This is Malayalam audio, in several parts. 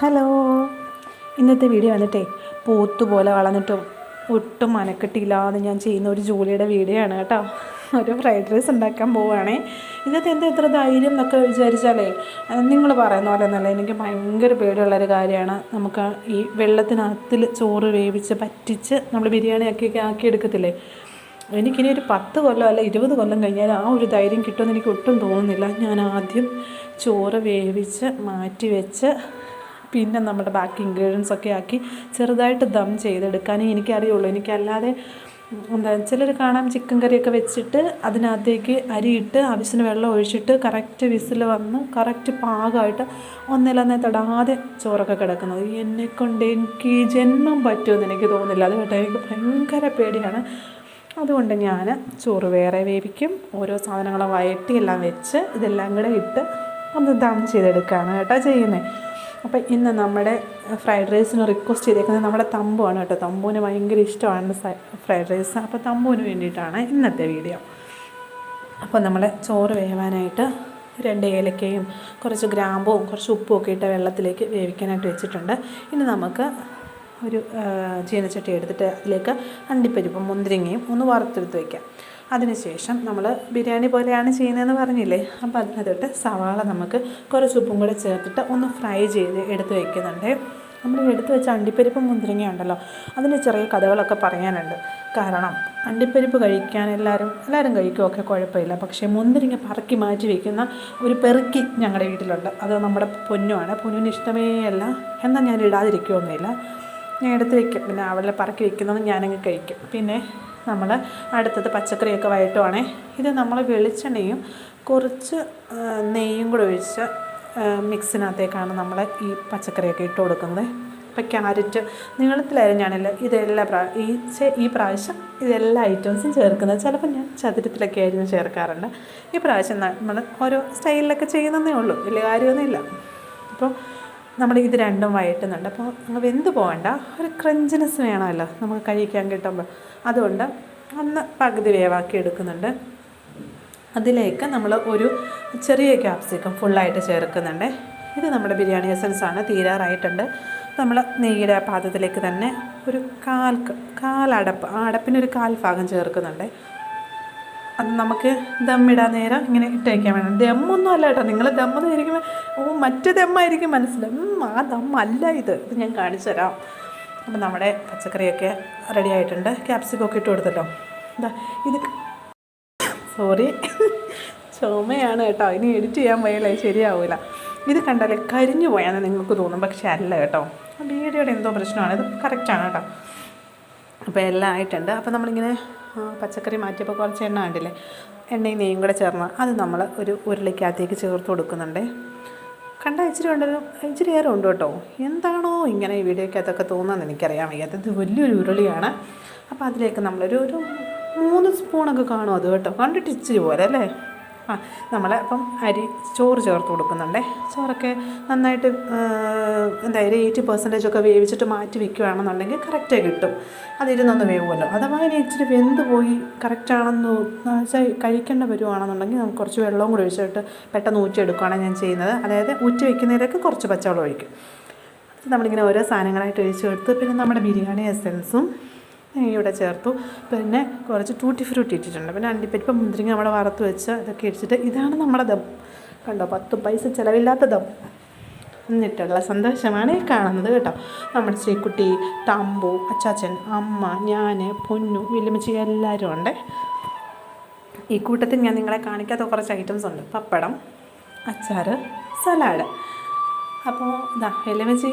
ഹലോ. ഇന്നത്തെ വീഡിയോ വന്നിട്ടേ പോത്തുപോലെ വളർന്നിട്ടും ഒട്ടും മനക്കെട്ടില്ലാതെ ഞാൻ ചെയ്യുന്ന ഒരു ജോലിയുടെ വീഡിയോ ആണ് കേട്ടോ. ഒരു ഫ്രൈഡ് റൈസ് ഉണ്ടാക്കാൻ പോവുകയാണേ. ഇന്നത്തെ എന്താ ഇത്ര ധൈര്യം എന്നൊക്കെ വിചാരിച്ചാലേ നിങ്ങൾ പറയുന്ന പോലെ എന്നല്ല എനിക്ക് ഭയങ്കര പേടിയുള്ളൊരു കാര്യമാണ്. നമുക്ക് ഈ വെള്ളത്തിനകത്തിൽ ചോറ് വേവിച്ച് പറ്റിച്ച് നമ്മൾ ബിരിയാണിയൊക്കെ ആക്കി എടുക്കത്തില്ലേ എനിക്കിനി ഒരു പത്ത് കൊല്ലം അല്ല ഇരുപത് കൊല്ലം കഴിഞ്ഞാൽ ആ ഒരു ധൈര്യം കിട്ടുമെന്ന് എനിക്ക് ഒട്ടും തോന്നുന്നില്ല. ഞാൻ ആദ്യം ചോറ് വേവിച്ച് മാറ്റി വെച്ച് പിന്നെ നമ്മുടെ ബാക്കി ഇൻഗ്രീഡിയൻസ് ഒക്കെ ആക്കി ചെറുതായിട്ട് ദം ചെയ്തെടുക്കാനേ എനിക്കറിയുള്ളൂ. എനിക്കല്ലാതെ എന്താ ചിലർ കാണാം ചിക്കൻ കറിയൊക്കെ വെച്ചിട്ട് അതിനകത്തേക്ക് അരിയിട്ട് ആവശ്യത്തിന് വെള്ളം ഒഴിച്ചിട്ട് കറക്റ്റ് വിസിൽ വന്ന് കറക്റ്റ് പാകമായിട്ട് ഒന്നിലൊന്നേ തൊടാതെ ചോറൊക്കെ കിടക്കുന്നത്. എന്നെ കൊണ്ട് എനിക്ക് ജന്മം പറ്റുമെന്ന് എനിക്ക് തോന്നില്ല അത് കേട്ടോ എനിക്ക് ഭയങ്കര പേടിയാണ്. അതുകൊണ്ട് ഞാൻ ചോറ് വേറെ വേവിക്കും. ഓരോ സാധനങ്ങളും വയറ്റി എല്ലാം വെച്ച് ഇതെല്ലാം കൂടെ ഇട്ട് ഒന്ന് ദം ചെയ്തെടുക്കുകയാണ് കേട്ടോ ചെയ്യുന്നത് അപ്പോൾ ഇന്ന് നമ്മുടെ ഫ്രൈഡ് റൈസിന് റിക്വസ്റ്റ് ചെയ്തേക്കുന്നത് നമ്മുടെ തമ്പുവാണ് കേട്ടോ. തമ്പുവിന് ഭയങ്കര ഇഷ്ടമാണ് ഫ്രൈഡ് റൈസ്. അപ്പോൾ തമ്പുവിന് വേണ്ടിയിട്ടാണ് ഇന്നത്തെ വീഡിയോ അപ്പോൾ നമ്മൾ ചോറ് വേവാനായിട്ട് രണ്ട് ഏലക്കയും കുറച്ച് ഗ്രാമ്പും കുറച്ച് ഉപ്പും ഒക്കെ ഇട്ട വെള്ളത്തിലേക്ക് വേവിക്കാനായിട്ട് വെച്ചിട്ടുണ്ട്. ഇനി നമുക്ക് ഒരു ചീനച്ചട്ടി എടുത്തിട്ട് അതിലേക്ക് അണ്ടിപ്പരിപ്പും മുന്തിരിങ്ങയും ഒന്ന് വറുത്തെടുത്ത് വയ്ക്കാം അതിനുശേഷം നമ്മൾ ബിരിയാണി പോലെയാണ് ചെയ്യുന്നതെന്ന് പറഞ്ഞില്ലേ? അപ്പോൾ അതിനകത്തോട്ട് സവാള നമുക്ക് കുറച്ച് ഉപ്പും കൂടെ ചേർത്തിട്ട് ഒന്ന് ഫ്രൈ ചെയ്ത് എടുത്ത് വയ്ക്കുന്നുണ്ട് നമ്മൾ എടുത്ത് വെച്ച അണ്ടിപ്പരിപ്പ് മുന്തിരിങ്ങ ഉണ്ടല്ലോ അതിന് ചെറിയ കഥകളൊക്കെ പറയാനുണ്ട്. കാരണം അണ്ടിപ്പരിപ്പ് കഴിക്കാൻ എല്ലാവരും എല്ലാവരും കഴിക്കുമൊക്കെ കുഴപ്പമില്ല. പക്ഷേ മുന്തിരിങ്ങ പറക്കി മാറ്റി വയ്ക്കുന്ന ഒരു പെറുക്കി ഞങ്ങളുടെ വീട്ടിലുണ്ട്. അത് നമ്മുടെ പൊന്നുമാണ് പൊന്നുവിന് ഇഷ്ടമേ അല്ല. എന്നാൽ ഞാൻ ഇടാതിരിക്കുകയൊന്നുമില്ല ഞാൻ എടുത്ത് വയ്ക്കും പിന്നെ അവളെ പറക്കി വയ്ക്കുന്നത് ഞാനങ്ങ് കഴിക്കും. പിന്നെ നമ്മൾ അടുത്തത് പച്ചക്കറിയൊക്കെ വഴറ്റുവാണേ. ഇത് നമ്മൾ വെളിച്ചെണ്ണയും കുറച്ച് നെയ്യും കൂടെ ഒഴിച്ച് മിക്സിനകത്തേക്കാണ് നമ്മൾ ഈ പച്ചക്കറിയൊക്കെ ഇട്ട് കൊടുക്കുന്നത്. ഇപ്പം ക്യാരറ്റ് നീളത്തിലരിഞ്ഞാണല്ലോ ഇതെല്ലാ പ്രാ ഈ ഈ പ്രാവശ്യം ഇതെല്ലാ ഐറ്റംസും ചേർക്കുന്നത് ചിലപ്പോൾ ഞാൻ ചതുരത്തിലൊക്കെ ആയിരുന്നു ചേർക്കാറുണ്ട്. ഈ പ്രാവശ്യം നമ്മൾ ഓരോ സ്റ്റൈലിലൊക്കെ ചെയ്യുന്നതേ ഉള്ളൂ വലിയ കാര്യമൊന്നുമില്ല. അപ്പോൾ നമ്മൾ ഇത് രണ്ടും വഴറ്റുന്നുണ്ട്. അപ്പോൾ നമ്മൾ വെന്ത് പോകണ്ട. ഒരു ക്രഞ്ചിനെസ് വേണമല്ലോ നമുക്ക് കഴിക്കാൻ കിട്ടുമ്പോൾ. അതുകൊണ്ട് ഒന്ന് പകുതി വേവാക്കി എടുക്കുന്നുണ്ട്. അതിലേക്ക് നമ്മൾ ഒരു ചെറിയ ക്യാപ്സിക്കം ഫുള്ളായിട്ട് ചേർക്കുന്നുണ്ട്. ഇത് നമ്മുടെ ബിരിയാണി എസൻസ് ആണ്. തീരാറായിട്ടുണ്ട്. നമ്മൾ നെയ്യുടെ പാത്രത്തിലേക്ക് തന്നെ ഒരു കാൽ കാലടപ്പ് ആ അടപ്പിനൊരു കാൽ ഭാഗം ചേർക്കുന്നുണ്ട്. അത് നമുക്ക് ദമ്മിടാൻ നേരം ഇങ്ങനെ ഇട്ടേക്കാൻ വേണം. ദമ്മൊന്നും അല്ല കേട്ടോ. നിങ്ങൾ ദമ്മെന്ന് വിചാരിക്കുമ്പോൾ ഓ മറ്റു ദമ്മായിരിക്കും മനസ്സിലാവും ആ ദമ്മല്ല ഇത്. ഇത് ഞാൻ കാണിച്ചു തരാം. അപ്പം നമ്മുടെ പച്ചക്കറിയൊക്കെ റെഡി ആയിട്ടുണ്ട്. ക്യാപ്സിക്കൊക്കെ ഇട്ട് കൊടുത്തല്ലോ. എന്താ ഇത് സോറി ചുമയാണ് കേട്ടോ. ഇനി എഡിറ്റ് ചെയ്യാൻ പോയാലേ ശരിയാവില്ല ഇത് കണ്ടാലേ കരിഞ്ഞു പോയാന്ന് നിങ്ങൾക്ക് തോന്നും. പക്ഷേ അല്ല കേട്ടോ. വീഡിയോയുടെ എന്തോ പ്രശ്നമാണ്. ഇത് കറക്റ്റാണ് കേട്ടോ. അപ്പോൾ എല്ലാം ആയിട്ടുണ്ട്. അപ്പോൾ നമ്മളിങ്ങനെ പച്ചക്കറി മാറ്റിയപ്പോൾ കുറച്ച് എണ്ണ കണ്ടില്ലേ? എണ്ണയും നെയ്യും കൂടെ ചേർന്ന് അത് നമ്മൾ ഒരു ഉരുളിക്കകത്തേക്ക് ചേർത്ത് കൊടുക്കുന്നുണ്ട്. കണ്ട ഇച്ചിരി ഉണ്ടല്ലോ ഇച്ചിരി ഏറെ ഉണ്ട് കേട്ടോ. എന്താണോ ഇങ്ങനെ ഈ വീഡിയോക്കകത്തൊക്കെ തോന്നുന്നത് എനിക്കറിയാൻ വയ്യാത്ത ഇത് വലിയൊരു ഉരുളിയാണ്. അപ്പോൾ അതിലേക്ക് നമ്മളൊരു ഒരു മൂന്ന് സ്പൂണൊക്കെ കാണും അത് കേട്ടോ. കണ്ടിട്ട് ഇച്ചിരി പോലെ അല്ലേ? ആ നമ്മൾ അപ്പം അരി ചോറ് ചേർത്ത് കൊടുക്കുന്നുണ്ടേ. ചോറൊക്കെ നന്നായിട്ട് എന്തായാലും എയ്റ്റി പെർസെന്റേജ് ഒക്കെ വേവിച്ചിട്ട് മാറ്റി വെക്കുകയാണെന്നുണ്ടെങ്കിൽ കറക്റ്റായി കിട്ടും. അതിരുന്നൊന്ന് വേവുമല്ലോ. അഥവാ ഇനി ഇച്ചിരി വെന്ത് പോയി കറക്റ്റാണെന്ന് വെച്ചാൽ കഴിക്കേണ്ട വരുവാണെന്നുണ്ടെങ്കിൽ നമുക്ക് കുറച്ച് വെള്ളവും കൂടി ഒഴിച്ചിട്ട് പെട്ടെന്ന് ഊറ്റിയെടുക്കുകയാണ് ഞാൻ ചെയ്യുന്നത്. അതായത് ഊറ്റി വെക്കുന്നതിലേക്ക് കുറച്ച് പച്ചവെള്ളം ഒഴിക്കും. നമ്മളിങ്ങനെ ഓരോ സാധനങ്ങളായിട്ട് ഒഴിച്ച് കൊടുത്ത് പിന്നെ നമ്മുടെ ബിരിയാണി എസൻസും ഇവിടെ ചേർത്തു. പിന്നെ കുറച്ച് ടൂട്ടി ഫ്രൂട്ടി ഇട്ടിട്ടുണ്ട്. പിന്നെ അണ്ടിപ്പരിപ്പ് മുന്തിരിങ്ങ നമ്മൾ വറുത്ത് വെച്ച് ഇതൊക്കെ ഇടിച്ചിട്ട് ഇതാണ് നമ്മുടെ ദം. കണ്ടോ? പത്ത് പൈസ ചിലവില്ലാത്ത ദം. എന്നിട്ടുള്ള സന്തോഷമാണ് കാണുന്നത് കേട്ടോ. നമ്മുടെ ശ്രീക്കുട്ടി തമ്പു അച്ചാച്ചൻ അമ്മ ഞാൻ പൊന്നു വലിയമ്മച്ചി എല്ലാവരും ഉണ്ട്. ഈ കൂട്ടത്തിൽ ഞാൻ നിങ്ങളെ കാണിക്കാത്ത കുറച്ച് ഐറ്റംസ് ഉണ്ട്. പപ്പടം അച്ചാർ സലാഡ്. അപ്പോൾ ഇതാ വലിയമ്മച്ചി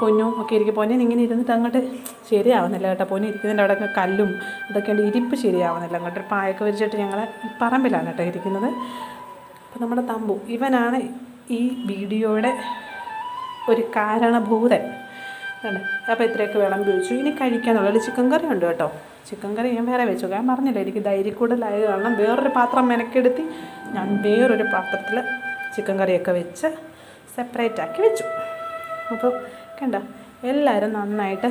പൊന്നു ഒക്കെ ഇരിക്കും. പൊന്നെ ഇങ്ങനെ ഇരുന്നിട്ട് അങ്ങോട്ട് ശരിയാവുന്നില്ല കേട്ടോ. പൊന്നെ ഇരിക്കുന്നതിന്റെ അവിടെ കല്ലും ഇതൊക്കെ ഉണ്ട് ഇരിപ്പ് ശരിയാവുന്നില്ല. അങ്ങോട്ട് പായൊക്കെ വിരിച്ചിട്ട് ഞങ്ങൾ പറമ്പിലാണ് കേട്ടോ ഇരിക്കുന്നത്. അപ്പോൾ നമ്മുടെ തമ്പു ഇവനാണ് ഈ വീഡിയോയുടെ ഒരു കാരണഭൂതൻ. അല്ലേ അപ്പോൾ ഇത്രയൊക്കെ വിളമ്പി വെച്ചു ഇനി കഴിക്കാനുള്ളത് ചിക്കൻ കറി ഉണ്ട് കേട്ടോ. ചിക്കൻ കറി ഞാൻ വേറെ വെച്ചു. ഞാൻ പറഞ്ഞില്ല എനിക്ക് ധൈര്യക്കൂടുതലായത് കാരണം വേറൊരു പാത്രം മെനക്കെടുത്തി ഞാൻ വേറൊരു പാത്രത്തിൽ ചിക്കൻ കറിയൊക്കെ വെച്ച് സെപ്പറേറ്റ് ആക്കി വെച്ചു. അപ്പോൾ കണ്ട എല്ലാവരും നന്നായിട്ട്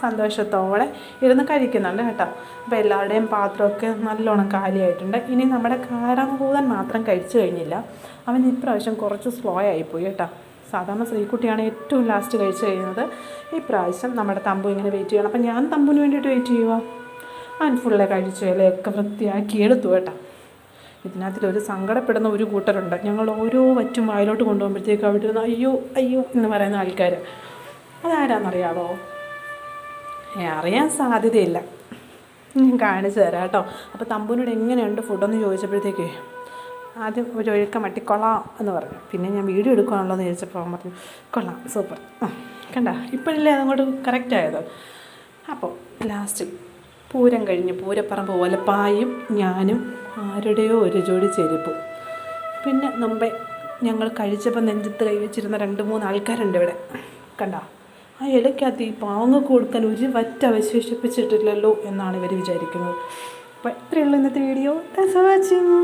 സന്തോഷത്തോടെ ഇരുന്ന് കഴിക്കുന്നുണ്ട് കേട്ടോ. അപ്പോൾ എല്ലാവരുടെയും പാത്രമൊക്കെ നല്ലോണം കാലിയായിട്ടുണ്ട്. ഇനി നമ്മുടെ കാരാമൂതൻ മാത്രം കഴിച്ചു കഴിഞ്ഞില്ല. അവൻ ഇപ്രാവശ്യം കുറച്ച് സ്ലോ ആയിപ്പോയി കേട്ടോ. സാധാരണ ശ്രീക്കുട്ടിയാണ് ഏറ്റവും ലാസ്റ്റ് കഴിച്ചു കഴിയുന്നത് ഈ പ്രാവശ്യം നമ്മുടെ തമ്പു ഇങ്ങനെ വെയിറ്റ് ചെയ്യണം അപ്പം ഞാൻ തമ്പുവിന് വേണ്ടിയിട്ട് വെയിറ്റ് ചെയ്യുക അവൻ ഫുള്ള് കഴിച്ചു ഇലയൊക്കെ വൃത്തിയാക്കി എടുത്തു കേട്ടോ. ഇതിനകത്തിലൊരു സങ്കടപ്പെടുന്ന ഒരു കൂട്ടരുണ്ട്. ഞങ്ങൾ ഓരോ വറ്റും വായിലോട്ട് കൊണ്ടുപോകുമ്പോഴത്തേക്കും അവിടെ ഇരുന്ന് അയ്യോ അയ്യോ എന്ന് പറയുന്ന ആൾക്കാർ അതാരാന്നറിയാവോ? അറിയാൻ സാധ്യതയില്ല. ഞാൻ കാണിച്ചു തരാം കേട്ടോ. അപ്പോൾ തമ്പുവിനോട് എങ്ങനെയുണ്ട് ഫുഡെന്ന് ചോദിച്ചപ്പോഴത്തേക്ക് ആദ്യം ഒരു ഒഴുക്ക മട്ടി കൊള്ളാം എന്ന് പറഞ്ഞു. പിന്നെ ഞാൻ വീഡിയോ എടുക്കുകയാണല്ലോ എന്ന് ചോദിച്ചപ്പോൾ പറഞ്ഞു കൊള്ളാം സൂപ്പർ കണ്ട ഇപ്പോഴല്ലേ അതങ്ങോട്ട് കറക്റ്റ് ആയത്? അപ്പോൾ ലാസ്റ്റ് പൂരം കഴിഞ്ഞ് പൂരപ്പറമ്പ് ഒലപ്പായും ഞാനും ആരുടെയോ ഒരു ജോഡി ചെരുപ്പും. പിന്നെ മുമ്പേ ഞങ്ങൾ കഴിച്ചപ്പോൾ നെഞ്ചത്ത് കൈ വെച്ചിരുന്ന രണ്ട് മൂന്ന് ആൾക്കാരുണ്ട് ഇവിടെ. കണ്ട ആ ഇലയ്ക്കകത്ത് ഈ പാവങ്ങൾക്ക് കൊടുക്കാൻ ഒരു വറ്റ അവശേഷിപ്പിച്ചിട്ടില്ലല്ലോ എന്നാണ് ഇവർ വിചാരിക്കുന്നത്. അപ്പോൾ ഉള്ളൂ ഇന്നത്തെ വീഡിയോ. Thanks for watching